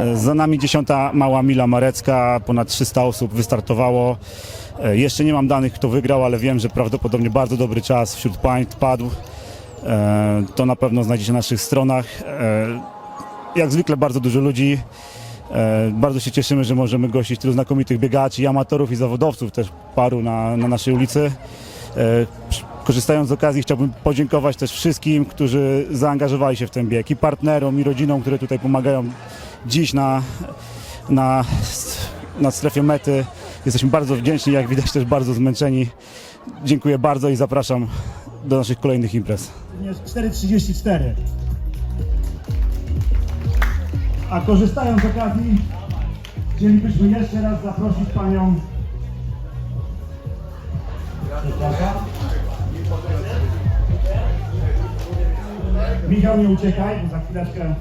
E, Za nami dziesiąta mała mila marecka, ponad 300 osób wystartowało. E, Jeszcze nie mam danych, kto wygrał, ale wiem, że prawdopodobnie bardzo dobry czas wśród pań padł. E, To na pewno znajdziecie na naszych stronach. Jak zwykle bardzo dużo ludzi. Bardzo się cieszymy, że możemy gościć tylu znakomitych biegaczy, amatorów i zawodowców też paru na, na naszej ulicy. Korzystając z okazji chciałbym podziękować też wszystkim, którzy zaangażowali się w ten bieg i partnerom i rodzinom, które tutaj pomagają dziś na, na, na strefie mety. Jesteśmy bardzo wdzięczni, jak widać też bardzo zmęczeni. Dziękuję bardzo i zapraszam do naszych kolejnych imprez. Jest 4.34. A korzystając z okazji, chcielibyśmy jeszcze raz zaprosić panią. Michał, nie uciekaj, bo za chwileczkę